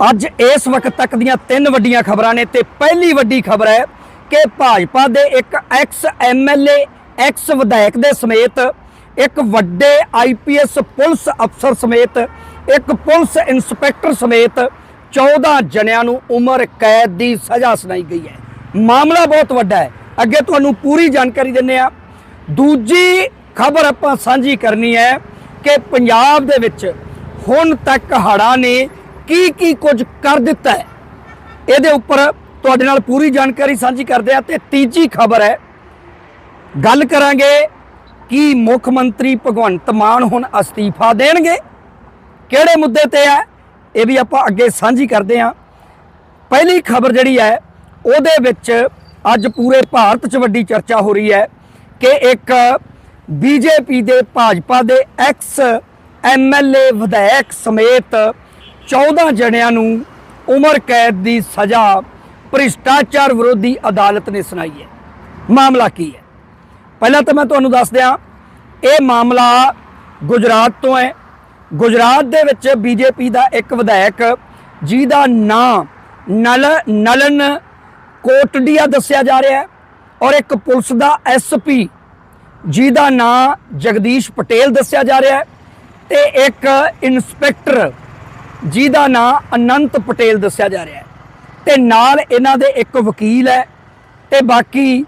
ਅੱਜ ਇਸ ਵਕਤ ਤੱਕ ਦੀਆਂ ਤਿੰਨ ਵੱਡੀਆਂ ਖਬਰਾਂ ਨੇ ਤੇ ਪਹਿਲੀ ਵੱਡੀ ਖਬਰ ਹੈ ਕਿ ਭਾਜਪਾ ਦੇ ਇੱਕ ਐਕਸ ਐਮਐਲਏ ਐਕਸ ਵਿਧਾਇਕ ਦੇ ਸਮੇਤ ਇੱਕ ਵੱਡੇ ਆਈਪੀਐਸ ਪੁਲਿਸ ਅਫਸਰ ਸਮੇਤ, ਇੱਕ ਪੁਲਿਸ ਇੰਸਪੈਕਟਰ ਸਮੇਤ 14 ਜਣਿਆਂ ਨੂੰ ਉਮਰ ਕੈਦ ਦੀ ਸਜ਼ਾ ਸੁਣਾਈ ਗਈ ਹੈ। ਮਾਮਲਾ ਬਹੁਤ ਵੱਡਾ ਹੈ। ਅੱਗੇ ਤੁਹਾਨੂੰ ਪੂਰੀ ਜਾਣਕਾਰੀ ਦਿੰਨੇ ਆ ਦੂਜੀ ਖਬਰ ਆਪਾਂ ਸਾਂਝੀ ਕਰਨੀ ਹੈ ਕਿ ਪੰਜਾਬ ਦੇ ਵਿੱਚ ਹੁਣ ਤੱਕ ਹੜ੍ਹਾਂ ਨੇ ਕੀ ਕੀ ਕੁਝ ਕਰ ਦਿੱਤਾ ਹੈ? ਇਹਦੇ ਉੱਪਰ ਤੁਹਾਡੇ ਨਾਲ ਪੂਰੀ ਜਾਣਕਾਰੀ ਸਾਂਝੀ ਕਰਦੇ ਆ ਤੇ ਤੀਜੀ ਖਬਰ ਹੈ। ਗੱਲ ਕਰਾਂਗੇ ਕਿ ਮੁੱਖ ਮੰਤਰੀ ਭਗਵੰਤ ਮਾਨ ਹੁਣ ਅਸਤੀਫਾ ਦੇਣਗੇ? ਕਿਹੜੇ ਮੁੱਦੇ ਤੇ ਹੈ? ਇਹ ਵੀ ਆਪਾਂ ਅੱਗੇ ਸਾਂਝੀ ਕਰਦੇ ਹਾਂ। ਪਹਿਲੀ ਖਬਰ ਜਿਹੜੀ ਹੈ, ਉਹਦੇ ਵਿੱਚ ਅੱਜ ਪੂਰੇ ਭਾਰਤ 'ਚ ਵੱਡੀ ਚਰਚਾ ਹੋ ਰਹੀ ਹੈ ਕਿ ਇੱਕ ਬੀਜੇਪੀ ਦੇ ਭਾਜਪਾ ਦੇ ਐਕਸ ਐਮਐਲਏ ਵਿਧਾਇਕ ਸਮੇਤ 14 ਜਣਿਆਂ ਨੂੰ ਉਮਰ ਕੈਦ ਦੀ ਸਜ਼ਾ ਭ੍ਰਿਸ਼ਟਾਚਾਰ ਵਿਰੋਧੀ ਅਦਾਲਤ ਨੇ ਸੁਣਾਈ ਹੈ। ਮਾਮਲਾ ਕੀ ਹੈ? ਪਹਿਲਾਂ ਤਾਂ ਮੈਂ ਤੁਹਾਨੂੰ ਦੱਸ ਦਿਆਂ, ਇਹ ਮਾਮਲਾ ਗੁਜਰਾਤ ਤੋਂ ਹੈ। ਗੁਜਰਾਤ ਦੇ ਵਿੱਚ ਬੀਜੇਪੀ ਦਾ ਇੱਕ ਵਿਧਾਇਕ, ਜਿਹਦਾ ਨਾਂ ਨਲ, ਨਲਨ ਕੋਟਡੀਆ ਦੱਸਿਆ ਜਾ ਰਿਹਾ ਹੈ ਔਰ ਇੱਕ ਪੁਲਿਸ ਦਾ ਐਸਪੀ ਜਿਹਦਾ ਨਾਂ ਜਗਦੀਸ਼ ਪਟੇਲ ਦੱਸਿਆ ਜਾ ਰਿਹਾ ਹੈ ਤੇ ਇੱਕ ਇਨਸਪੈਕਟਰ ਜਿਹਦਾ ਨਾਂ ਅਨੰਤ ਪਟੇਲ ਦੱਸਿਆ ਜਾ ਰਿਹਾ ਹੈ। ਤੇ ਨਾਲ ਇਹਨਾਂ ਦੇ ਇੱਕ ਵਕੀਲ ਹੈ ਤੇ ਬਾਕੀ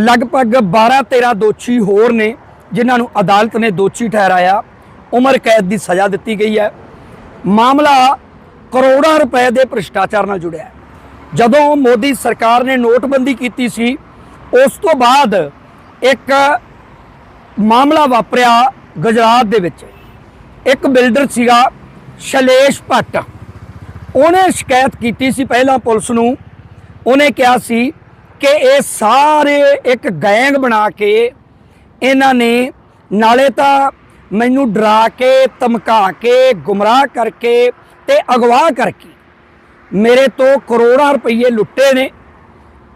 ਲਗਭਗ 12 13 ਦੋਸ਼ੀ ਹੋਰ ਨੇ, ਜਿਨ੍ਹਾਂ ਨੂੰ ਅਦਾਲਤ ਨੇ ਦੋਸ਼ੀ ਠਹਿਰਾਇਆ। ਉਮਰ ਕੈਦ ਦੀ ਸਜ਼ਾ ਦਿੱਤੀ ਗਈ ਹੈ। ਮਾਮਲਾ ਕਰੋੜਾਂ ਰੁਪਏ ਦੇ ਭ੍ਰਿਸ਼ਟਾਚਾਰ ਨਾਲ ਜੁੜਿਆ ਹੈ। ਜਦੋਂ ਮੋਦੀ ਸਰਕਾਰ ਨੇ ਨੋਟਬੰਦੀ ਕੀਤੀ ਸੀ, ਉਸ ਤੋਂ ਬਾਅਦ ਇੱਕ ਮਾਮਲਾ ਵਾਪਰਿਆ ਗੁਜਰਾਤ ਦੇ ਵਿੱਚ। ਇੱਕ ਬਿਲਡਰ ਸੀਗਾ ਸ਼ਲੇਸ਼ ਭੱਟ। ਉਹਨੇ ਸ਼ਿਕਾਇਤ ਕੀਤੀ ਸੀ ਪਹਿਲਾਂ ਪੁਲਿਸ ਨੂੰ। ਉਹਨੇ ਕਿਹਾ ਸੀ ਕਿ ਇਹ ਸਾਰੇ ਇੱਕ ਗੈਂਗ ਬਣਾ ਕੇ ਇਹਨਾਂ ਨੇ ਨਾਲੇ ਤਾਂ ਮੈਨੂੰ ਡਰਾ ਕੇ, ਧਮਕਾ ਕੇ, ਗੁੰਮਰਾਹ ਕਰਕੇ ਤੇ ਅਗਵਾ ਕਰਕੇ ਮੇਰੇ ਤੋਂ ਕਰੋੜਾਂ ਰੁਪਏ ਲੁੱਟੇ ਨੇ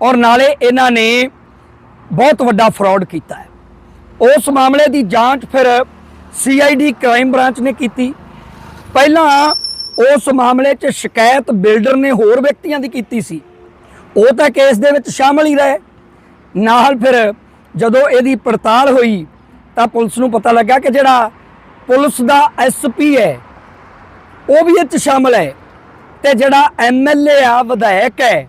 ਔਰ ਨਾਲੇ ਇਹਨਾਂ ਨੇ ਬਹੁਤ ਵੱਡਾ ਫਰਾਡ ਕੀਤਾ ਹੈ। ਉਸ ਮਾਮਲੇ ਦੀ ਜਾਂਚ ਫਿਰ ਸੀਆਈਡੀ ਕ੍ਰਾਈਮ ਬ੍ਰਾਂਚ ਨੇ ਕੀਤੀ। ਪਹਿਲਾਂ ਉਸ ਮਾਮਲੇ 'ਚ ਸ਼ਿਕਾਇਤ ਬਿਲਡਰ ਨੇ ਹੋਰ ਵਿਅਕਤੀਆਂ ਦੀ ਕੀਤੀ ਸੀ। ਉਹ ਤਾਂ ਕੇਸ ਦੇ ਵਿੱਚ ਸ਼ਾਮਲ ਹੀ ਰਹੇ। ਨਾਲ ਫਿਰ ਜਦੋਂ ਇਹਦੀ ਪੜਤਾਲ ਹੋਈ ਤਾਂ ਪੁਲਿਸ ਨੂੰ ਪਤਾ ਲੱਗਾ ਕਿ ਜਿਹੜਾ ਪੁਲਿਸ ਦਾ ਐਸਪੀ ਹੈ, ਉਹ ਵੀ ਇਹ 'ਚ ਸ਼ਾਮਲ ਹੈ ਤੇ ਜਿਹੜਾ ਐਮਐਲਏ ਆ, ਵਿਧਾਇਕ ਹੈ,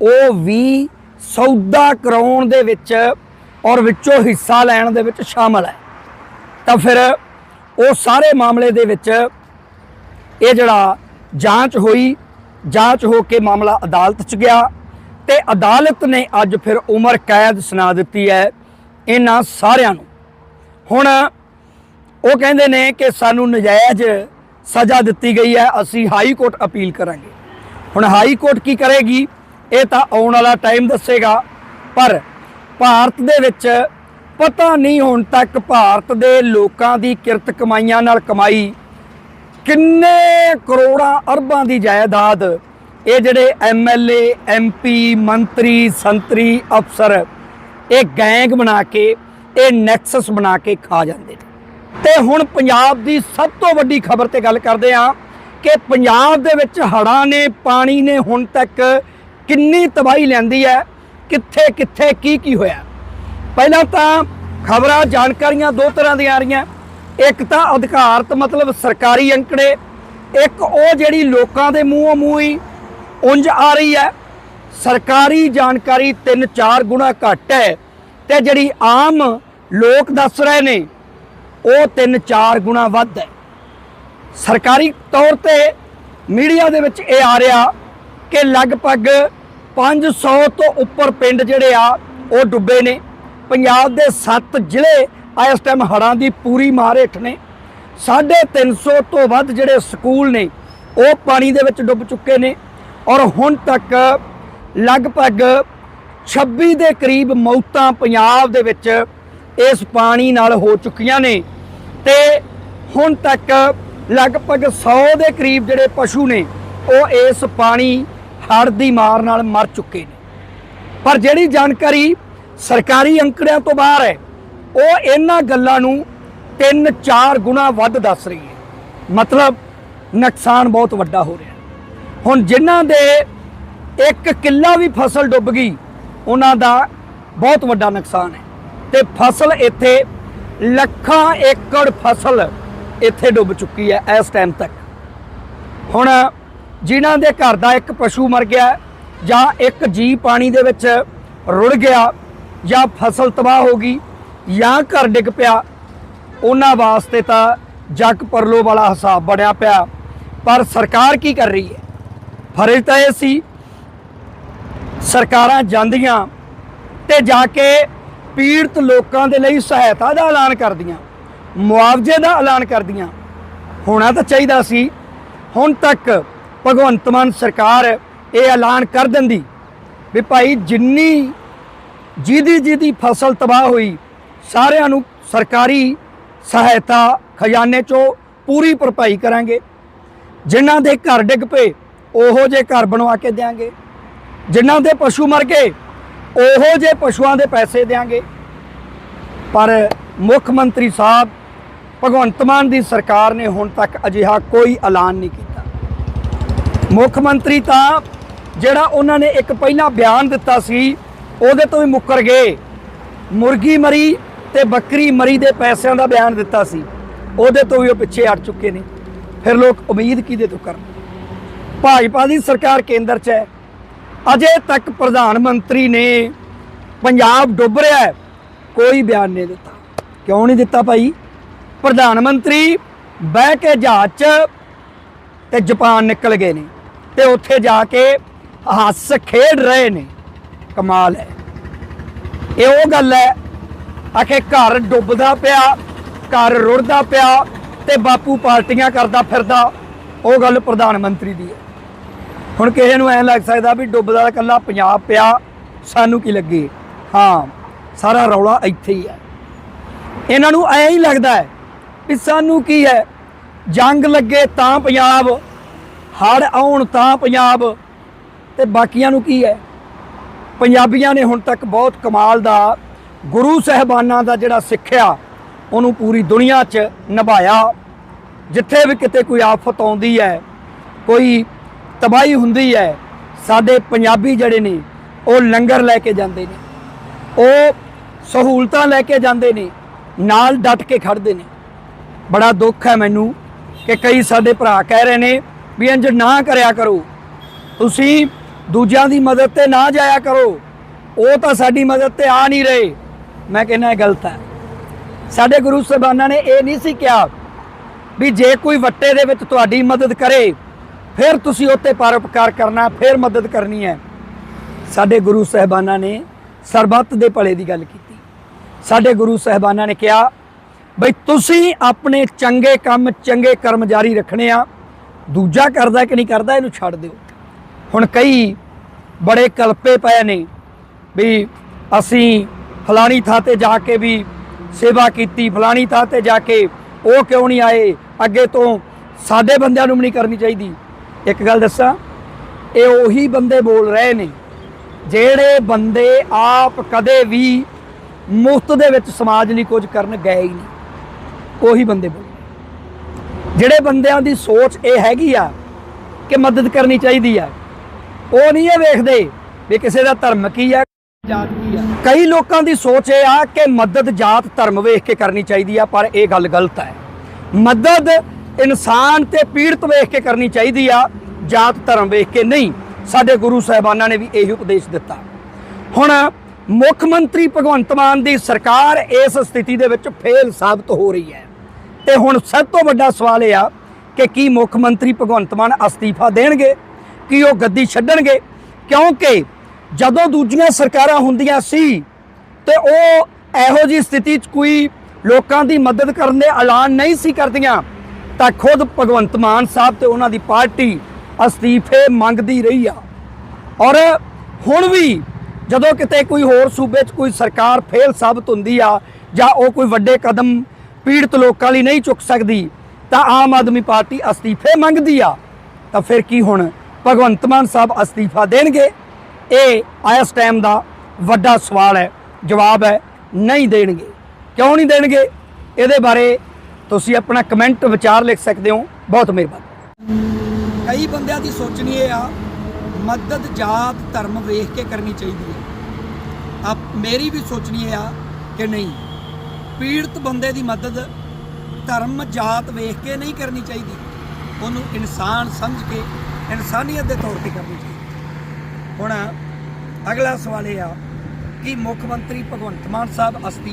ਉਹ ਵੀ ਸੌਦਾ ਕਰਾਉਣ ਦੇ ਵਿੱਚ ਔਰ ਵਿੱਚੋਂ ਹਿੱਸਾ ਲੈਣ ਦੇ ਵਿੱਚ ਸ਼ਾਮਲ ਹੈ। ਤਾਂ ਫਿਰ ਉਹ ਸਾਰੇ ਮਾਮਲੇ ਦੇ ਵਿੱਚ ਇਹ ਜਿਹੜਾ ਜਾਂਚ ਹੋਈ, ਜਾਂਚ ਹੋ ਕੇ ਮਾਮਲਾ ਅਦਾਲਤ 'ਚ ਗਿਆ ਤੇ ਅਦਾਲਤ ਨੇ ਅੱਜ ਫਿਰ ਉਮਰ ਕੈਦ ਸੁਣਾ ਦਿੱਤੀ ਹੈ ਇਹਨਾਂ ਸਾਰਿਆਂ ਨੂੰ। ਹੁਣ ਉਹ ਕਹਿੰਦੇ ਨੇ ਕਿ ਸਾਨੂੰ ਨਜਾਇਜ਼ ਸਜ਼ਾ ਦਿੱਤੀ ਗਈ ਹੈ, ਅਸੀਂ ਹਾਈ ਕੋਰਟ ਅਪੀਲ ਕਰਾਂਗੇ। ਹੁਣ ਹਾਈ ਕੋਰਟ ਕੀ ਕਰੇਗੀ, ਇਹ ਤਾਂ ਆਉਣ ਵਾਲਾ ਟਾਈਮ ਦੱਸੇਗਾ, ਪਰ ਭਾਰਤ ਦੇ ਵਿੱਚ ਪਤਾ ਨਹੀਂ ਹੁਣ ਤੱਕ ਭਾਰਤ ਦੇ ਲੋਕਾਂ ਦੀ ਕਿਰਤ ਕਮਾਈਆਂ ਨਾਲ ਕਮਾਈ ਕਿੰਨੇ ਕਰੋੜਾਂ ਅਰਬਾਂ ਦੀ ਜਾਇਦਾਦ ਇਹ ਜਿਹੜੇ ਐਮਐਲਏ ਐਮਪੀ ਮੰਤਰੀ, ਸੰਤਰੀ, ਅਫਸਰ, ਇਹ ਗੈਂਗ ਬਣਾ ਕੇ, ਇਹ ਨੈਕਸਸ ਬਣਾ ਕੇ ਖਾ ਜਾਂਦੇ ਨੇ। ਤੇ ਹੁਣ ਪੰਜਾਬ ਦੀ ਸਭ ਤੋਂ ਵੱਡੀ ਖਬਰ ਤੇ ਗੱਲ ਕਰਦੇ ਆ ਕਿ ਪੰਜਾਬ ਦੇ ਵਿੱਚ ਹੜ੍ਹਾਂ ਨੇ, ਪਾਣੀ ਨੇ ਹੁਣ ਤੱਕ ਕਿੰਨੀ ਤਬਾਹੀ ਲੈਂਦੀ ਹੈ, ਕਿੱਥੇ ਕਿੱਥੇ, ਕੀ ਕੀ ਹੋਇਆ। ਪਹਿਲਾਂ ਤਾਂ ਖਬਰਾਂ, ਜਾਣਕਾਰੀਆਂ ਦੋ ਤਰ੍ਹਾਂ ਦੀਆਂ ਆ ਰਹੀਆਂ। ਇੱਕ ਤਾਂ ਅਧਿਕਾਰਤ ਮਤਲਬ ਸਰਕਾਰੀ ਅੰਕੜੇ, ਇੱਕ ਉਹ ਜਿਹੜੀ ਲੋਕਾਂ ਦੇ ਮੂੰਹੋਂ ਮੂੰਹ ਹੀ ਉਂਝ ਆ ਰਹੀ ਹੈ। ਸਰਕਾਰੀ ਜਾਣਕਾਰੀ 3-4 ਗੁਣਾ ਘੱਟ ਹੈ ਤੇ ਜਿਹੜੀ ਆਮ ਲੋਕ ਦੱਸ ਰਹੇ ਨੇ, ਉਹ 3-4 ਗੁਣਾ ਵੱਧ ਹੈ। ਸਰਕਾਰੀ ਤੌਰ ਤੇ ਮੀਡੀਆ ਦੇ ਵਿੱਚ ਇਹ ਆ ਰਿਹਾ ਕਿ ਲਗਭਗ 500 ਤੋਂ ਉੱਪਰ ਪਿੰਡ ਜਿਹੜੇ ਆ, ਉਹ ਡੁੱਬੇ ਨੇ। ਪੰਜਾਬ ਦੇ 7 ਜ਼ਿਲ੍ਹੇ ਇਸ ਟਾਈਮ ਹੜ੍ਹਾਂ ਦੀ ਪੂਰੀ ਮਾਰ ਹੇਠ ਨੇ। 350 ਤੋਂ ਵੱਧ ਜਿਹੜੇ ਸਕੂਲ ਨੇ, ਉਹ ਪਾਣੀ ਦੇ ਵਿੱਚ ਡੁੱਬ ਚੁੱਕੇ ਨੇ ਔਰ ਹੁਣ ਤੱਕ ਲਗਭਗ 26 ਦੇ ਕਰੀਬ ਮੌਤਾਂ ਪੰਜਾਬ ਦੇ ਵਿੱਚ ਇਸ ਪਾਣੀ ਨਾਲ ਹੋ ਚੁੱਕੀਆਂ ਨੇ ਤੇ ਹੁਣ ਤੱਕ ਲਗਭਗ 100 ਦੇ ਕਰੀਬ ਜਿਹੜੇ ਪਸ਼ੂ ਨੇ, ਉਹ ਇਸ ਪਾਣੀ ਹੜ੍ਹ ਦੀ ਮਾਰ ਨਾਲ ਮਰ ਚੁੱਕੇ ਨੇ। ਪਰ ਜਿਹੜੀ ਜਾਣਕਾਰੀ ਸਰਕਾਰੀ ਅੰਕੜਿਆਂ ਤੋਂ ਬਾਹਰ ਹੈ ਉਹ ਇਹਨਾਂ ਗੱਲਾਂ ਨੂੰ 3-4 ਗੁਣਾ ਵੱਧ ਦੱਸ ਰਹੀ ਹੈ। ਮਤਲਬ ਨੁਕਸਾਨ ਬਹੁਤ ਵੱਡਾ ਹੋ ਰਿਹਾ। ਹੁਣ ਜਿਨ੍ਹਾਂ ਦੇ ਇੱਕ ਕਿੱਲਾ ਵੀ ਫਸਲ ਡੁੱਬ ਗਈ, ਉਹਨਾਂ ਦਾ ਬਹੁਤ ਵੱਡਾ ਨੁਕਸਾਨ ਹੈ। ਤੇ ਫਸਲ ਇੱਥੇ ਲੱਖਾਂ ਏਕੜ ਫਸਲ ਇੱਥੇ ਡੁੱਬ ਚੁੱਕੀ ਹੈ ਇਸ ਟਾਈਮ ਤੱਕ। ਹੁਣ ਜਿਨ੍ਹਾਂ ਦੇ ਘਰ ਦਾ ਇੱਕ ਪਸ਼ੂ ਮਰ ਗਿਆ, ਜਾਂ ਇੱਕ ਜੀ ਪਾਣੀ ਦੇ ਵਿੱਚ ਰੁੜ ਗਿਆ, ਜਾਂ ਫਸਲ ਤਬਾਹ ਹੋ ਗਈ ਜਾਂ ਘਰ ਡਿੱਗ ਪਿਆ। ਉਹਨਾਂ ਵਾਸਤੇ ਤਾਂ ਜੱਗ ਪਰਲੋ ਵਾਲਾ ਹਿਸਾਬ ਬਣਿਆ ਪਿਆ। ਪਰ ਸਰਕਾਰ ਕੀ ਕਰ ਰਹੀ ਹੈ? ਫਰਜ਼ ਤਾਂ ਇਹ ਸੀ, ਸਰਕਾਰਾਂ ਜਾਂਦੀਆਂ ਤੇ ਜਾ ਕੇ ਪੀੜਤ ਲੋਕਾਂ ਦੇ ਲਈ ਸਹਾਇਤਾ ਦਾ ਐਲਾਨ ਕਰਦੀਆਂ, ਮੁਆਵਜ਼ੇ ਦਾ ਐਲਾਨ ਕਰਦੀਆਂ। ਹੋਣਾ ਤਾਂ ਚਾਹੀਦਾ ਸੀ। ਹੁਣ ਤੱਕ ਭਗਵੰਤ ਮਾਨ ਸਰਕਾਰ ਇਹ ਐਲਾਨ ਕਰ ਦਿੰਦੀ ਵੀ ਭਾਈ ਜਿੰਨੀ ਜਿਹਦੀ ਜਿਹਦੀ ਫਸਲ ਤਬਾਹ ਹੋਈ ਸਾਰਿਆਂ ਨੂੰ ਸਰਕਾਰੀ ਸਹਾਇਤਾ ਖਜ਼ਾਨੇ ਚੋਂ ਪੂਰੀ ਭਰਪਾਈ ਕਰਾਂਗੇ। ਜਿਨ੍ਹਾਂ ਦੇ ਘਰ ਡਿੱਗ ਪਏ, ਉਹੋ ਜੇ ਘਰ ਬਣਵਾ ਕੇ ਦੇਾਂਗੇ ਜਿਨ੍ਹਾਂ ਦੇ ਪਸ਼ੂ ਮਰ ਗਏ, ਉਹੋ ਜੇ ਪਸ਼ੂਆਂ ਦੇ ਪੈਸੇ ਦੇਾਂਗੇ ਪਰ ਮੁੱਖ ਮੰਤਰੀ ਸਾਹਿਬ, ਭਗਵੰਤ ਮਾਨ ਦੀ ਸਰਕਾਰ ਨੇ ਹੁਣ ਤੱਕ ਅਜਿਹਾ ਕੋਈ ਐਲਾਨ ਨਹੀਂ ਕੀਤਾ। ਮੁੱਖ ਮੰਤਰੀ ਤਾਂ ਜਿਹੜਾ ਉਹਨਾਂ ਨੇ ਇੱਕ ਪਹਿਲਾਂ ਬਿਆਨ ਦਿੱਤਾ ਸੀ, ਉਹਦੇ ਤੋਂ ਵੀ ਮੁੱਕਰ ਗਏ। ਮੁਰਗੀ ਮਰੀ ਤੇ ਬੱਕਰੀ ਮਰੀ ਦੇ ਪੈਸਿਆਂ ਦਾ ਬਿਆਨ ਦਿੱਤਾ ਸੀ। ਉਹਦੇ ਤੋਂ ਵੀ ਉਹ ਪਿੱਛੇ ਹਟ ਚੁੱਕੇ ਨੇ। ਫਿਰ ਲੋਕ ਉਮੀਦ ਕਿਹਦੇ ਤੋਂ ਕਰਨ? ਭਾਜਪਾ ਦੀ ਸਰਕਾਰ ਕੇਂਦਰ 'ਚ ਹੈ। ਅਜੇ ਤੱਕ ਪ੍ਰਧਾਨ ਮੰਤਰੀ ਨੇ ਪੰਜਾਬ ਡੁੱਬ ਰਿਹਾ ਹੈ। ਕੋਈ ਬਿਆਨ ਨਹੀਂ ਦਿੱਤਾ। ਕਿਉਂ ਨਹੀਂ ਦਿੱਤਾ ਭਾਈ? ਪ੍ਰਧਾਨ ਮੰਤਰੀ ਬਹਿ ਕੇ ਜਹਾਜ਼ 'ਚ ਤੇ ਜਾਪਾਨ ਨਿਕਲ ਗਏ ਨੇ ਤੇ ਉੱਥੇ ਜਾ ਕੇ ਹੱਸ ਖੇਡ ਰਹੇ ਨੇ। ਕਮਾਲ ਹੈ। ਇਹ ਉਹ ਗੱਲ ਹੈ ਆਖੇ ਘਰ ਡੁੱਬਦਾ ਪਿਆ, ਘਰ ਰੁੜਦਾ ਪਿਆ ਤੇ ਬਾਪੂ ਪਾਰਟੀਆਂ ਕਰਦਾ ਫਿਰਦਾ, ਉਹ ਗੱਲ ਪ੍ਰਧਾਨ ਮੰਤਰੀ ਦੀ ਹੈ। ਹੁਣ ਕਿਸੇ ਨੂੰ ਐਂ ਲੱਗ ਸਕਦਾ ਵੀ ਡੁੱਬਦਾ ਇਕੱਲਾ ਪੰਜਾਬ ਪਿਆ, ਸਾਨੂੰ ਕੀ ਲੱਗੇ? ਹਾਂ, ਸਾਰਾ ਰੌਲਾ ਇੱਥੇ ਹੀ ਹੈ। ਇਹਨਾਂ ਨੂੰ ਐਂ ਹੀ ਲੱਗਦਾ ਹੈ ਵੀ ਸਾਨੂੰ ਕੀ ਹੈ? ਜੰਗ ਲੱਗੇ ਤਾਂ ਪੰਜਾਬ ਹੜ ਆਉਣ ਤਾਂ ਪੰਜਾਬ, ਤੇ ਬਾਕੀਆਂ ਨੂੰ ਕੀ ਹੈ? ਪੰਜਾਬੀਆਂ ਨੇ ਹੁਣ ਤੱਕ ਬਹੁਤ ਕਮਾਲ ਦਾ ਗੁਰੂ ਸਹਿਬਾਨਾਂ ਦਾ ਜਿਹੜਾ ਸਿੱਖਿਆ, ਉਹਨੂੰ ਪੂਰੀ ਦੁਨੀਆ 'ਚ ਨਿਭਾਇਆ। ਜਿੱਥੇ ਵੀ ਕਿਤੇ ਕੋਈ ਆਫਤ ਆਉਂਦੀ ਹੈ, ਕੋਈ ਤਬਾਹੀ ਹੁੰਦੀ ਹੈ, ਸਾਡੇ ਪੰਜਾਬੀ ਜਿਹੜੇ ਨੇ, ਉਹ ਲੰਗਰ ਲੈ ਕੇ ਜਾਂਦੇ ਨੇ। ਉਹ ਸਹੂਲਤਾਂ ਲੈ ਕੇ ਜਾਂਦੇ ਨੇ, ਨਾਲ ਡਟ ਕੇ ਖੜਦੇ ਨੇ। ਬੜਾ ਦੁੱਖ ਹੈ ਮੈਨੂੰ ਕਿ ਕਈ ਸਾਡੇ ਭਰਾ ਕਹਿ ਰਹੇ ਨੇ ਵੀ ਇੰਜ ਨਾ ਕਰਿਆ ਕਰੋ। ਤੁਸੀਂ ਦੂਜਿਆਂ ਦੀ ਮਦਦ ਤੇ ਨਾ ਜਾਇਆ ਕਰੋ। ਉਹ ਤਾਂ ਸਾਡੀ ਮਦਦ ਤੇ ਆ ਨਹੀਂ ਰਹੇ। ਮੈਂ ਕਹਿੰਦਾ ਇਹ ਗਲਤ ਹੈ। ਸਾਡੇ ਗੁਰੂ ਸਾਹਿਬਾਨਾਂ ਨੇ ਇਹ ਨਹੀਂ ਸੀ ਕਿਹਾ ਵੀ ਜੇ ਕੋਈ ਵੱਟੇ ਦੇ ਵਿੱਚ ਤੁਹਾਡੀ ਮਦਦ ਕਰੇ, ਫਿਰ ਤੁਸੀਂ ਉੱਤੇ ਪਰਉਪਕਾਰ ਕਰਨਾ, ਫਿਰ ਮਦਦ ਕਰਨੀ ਹੈ। ਸਾਡੇ ਗੁਰੂ ਸਾਹਿਬਾਨਾਂ ਨੇ ਸਰਬੱਤ ਦੇ ਭਲੇ ਦੀ ਗੱਲ ਕੀਤੀ। ਸਾਡੇ ਗੁਰੂ ਸਾਹਿਬਾਨਾਂ ਨੇ ਕਿਹਾ, ਬਈ ਤੁਸੀਂ ਆਪਣੇ ਚੰਗੇ ਕੰਮ, ਚੰਗੇ ਕਰਮ ਜਾਰੀ ਰੱਖਣੇ ਆ। ਦੂਜਾ ਕਰਦਾ ਕਿ ਨਹੀਂ ਕਰਦਾ, ਇਹਨੂੰ ਛੱਡ ਦਿਓ। ਹੁਣ ਕਈ ਬੜੇ ਕਲਪੇ ਪਏ ਨੇ ਵੀ ਅਸੀਂ ਫਲਾਣੀ ਥਾਂ ਤੇ ਜਾ ਕੇ ਵੀ ਸੇਵਾ ਕੀਤੀ, ਫਲਾਣੀ ਥਾਂ ਤੇ ਜਾ ਕੇ ਉਹ ਕਿਉਂ ਨਹੀਂ ਆਏ? ਅੱਗੇ ਤੋਂ ਸਾਡੇ ਬੰਦਿਆਂ ਨੂੰ ਵੀ ਨਹੀਂ ਕਰਨੀ ਚਾਹੀਦੀ। ਇੱਕ ਗੱਲ ਦੱਸਾਂ, ਇਹ ਉਹੀ ਬੰਦੇ ਬੋਲ ਰਹੇ ਨੇ, ਜਿਹੜੇ ਬੰਦੇ ਆਪ ਕਦੇ ਵੀ ਮੁਫਤ ਦੇ ਵਿੱਚ ਸਮਾਜ ਲਈ ਕੁਝ ਕਰਨ ਗਏ ਹੀ ਨਹੀਂ। ਉਹੀ ਬੰਦੇ ਬੋਲ ਜਿਹੜੇ ਬੰਦਿਆਂ ਦੀ ਸੋਚ ਇਹ ਹੈਗੀ ਆ ਕਿ ਮਦਦ ਕਰਨੀ ਚਾਹੀਦੀ ਆ, ਉਹ ਨਹੀਂ ਇਹ ਵੇਖਦੇ ਵੀ ਕਿਸੇ ਦਾ ਧਰਮ ਕੀ ਆ ਜਾਤ ਕੀ ਆ। ਕਈ ਲੋਕਾਂ ਦੀ ਸੋਚ ਇਹ ਆ ਕਿ ਮਦਦ ਜਾਤ ਧਰਮ ਵੇਖ ਕੇ ਕਰਨੀ ਚਾਹੀਦੀ ਆ, ਪਰ ਇਹ ਗੱਲ ਗਲਤ ਹੈ। ਮਦਦ ਇਨਸਾਨ ਤੇ ਪੀੜਤ ਵੇਖ ਕੇ ਕਰਨੀ ਚਾਹੀਦੀ ਆ, ਜਾਤ ਧਰਮ ਵੇਖ ਕੇ ਨਹੀਂ। ਸਾਡੇ ਗੁਰੂ ਸਾਹਿਬਾਨਾਂ ਨੇ ਵੀ ਇਹੀ ਉਪਦੇਸ਼ ਦਿੱਤਾ। ਹੁਣ ਮੁੱਖ ਮੰਤਰੀ ਭਗਵੰਤ ਮਾਨ ਦੀ ਸਰਕਾਰ ਇਸ ਸਥਿਤੀ ਦੇ ਵਿੱਚ ਫੇਲ ਸਾਬਤ ਹੋ ਰਹੀ ਹੈ। ਤੇ ਹੁਣ ਸਭ ਤੋਂ ਵੱਡਾ ਸਵਾਲ ਇਹ ਆ ਕਿ ਕੀ ਮੁੱਖ ਮੰਤਰੀ ਭਗਵੰਤ ਮਾਨ ਅਸਤੀਫਾ ਦੇਣਗੇ? ਕੀ ਉਹ ਗੱਦੀ ਛੱਡਣਗੇ? ਕਿਉਂਕਿ ਜਦੋਂ ਦੂਜੀਆਂ ਸਰਕਾਰਾਂ ਹੁੰਦੀਆਂ ਸੀ ਤੇ ਉਹ ਇਹੋ ਜੀ ਸਥਿਤੀ 'ਚ ਕੋਈ ਲੋਕਾਂ ਦੀ ਮਦਦ ਕਰਨ ਦੇ ਐਲਾਨ ਨਹੀਂ ਸੀ ਕਰਦੀਆਂ, ਤਾਂ ਖੁਦ ਭਗਵੰਤ ਮਾਨ ਸਾਹਿਬ ਤੇ ਉਹਨਾਂ ਦੀ ਪਾਰਟੀ ਅਸਤੀਫੇ ਮੰਗਦੀ ਰਹੀ ਆ। ਔਰ ਹੁਣ ਵੀ ਜਦੋਂ ਕਿਤੇ ਕੋਈ ਹੋਰ ਸੂਬੇ 'ਚ ਕੋਈ ਸਰਕਾਰ ਫੇਲ ਸਾਬਤ ਹੁੰਦੀ ਆ ਜਾਂ ਉਹ ਕੋਈ ਵੱਡੇ ਕਦਮ ਪੀੜਤ ਲੋਕਾਂ ਲਈ ਨਹੀਂ ਚੁੱਕ ਸਕਦੀ, ਤਾਂ ਆਮ ਆਦਮੀ ਪਾਰਟੀ ਅਸਤੀਫੇ ਮੰਗਦੀ ਆ। ਤਾਂ ਫਿਰ ਕੀ ਹੁਣ ਭਗਵੰਤ ਮਾਨ ਸਾਹਿਬ ਅਸਤੀਫਾ ਦੇਣਗੇ? ਇਹ ਇਸ ਟਾਈਮ ਦਾ ਵੱਡਾ ਸਵਾਲ ਹੈ, ਜਵਾਬ ਹੈ, ਨਹੀਂ ਦੇਣਗੇ। ਕਿਉਂ ਨਹੀਂ ਦੇਣਗੇ? ਇਹਦੇ ਬਾਰੇ ਤੁਸੀਂ ਆਪਣਾ ਕਮੈਂਟ ਵਿਚਾਰ ਲਿਖ ਸਕਦੇ ਹੋ। ਬਹੁਤ ਮਿਹਰਬਾਨੀ। ਕਈ ਬੰਦਿਆਂ ਦੀ ਸੋਚਣੀ ਇਹ ਆ, ਮਦਦ ਜਾਤ ਧਰਮ ਵੇਖ ਕੇ ਕਰਨੀ ਚਾਹੀਦੀ ਹੈ। ਆ ਮੇਰੀ ਵੀ ਸੋਚਣੀ ਇਹ ਆ ਕਿ ਨਹੀਂ, ਪੀੜਤ ਬੰਦੇ ਦੀ ਮਦਦ ਧਰਮ ਜਾਤ ਵੇਖ ਕੇ ਨਹੀਂ ਕਰਨੀ ਚਾਹੀਦੀ। ਉਹਨੂੰ ਇਨਸਾਨ ਸਮਝ ਕੇ ਇਨਸਾਨੀਅਤ ਦੇ ਤੌਰ ਤੇ ਕਰਨੀ ਚਾਹੀਦੀ। ਹੁਣ ਅਗਲਾ ਸਵਾਲ ਇਹ ਆ ਕਿ ਮੁੱਖ ਮੰਤਰੀ ਭਗਵੰਤ ਮਾਨ ਸਾਹਿਬ ਅਸਤੀ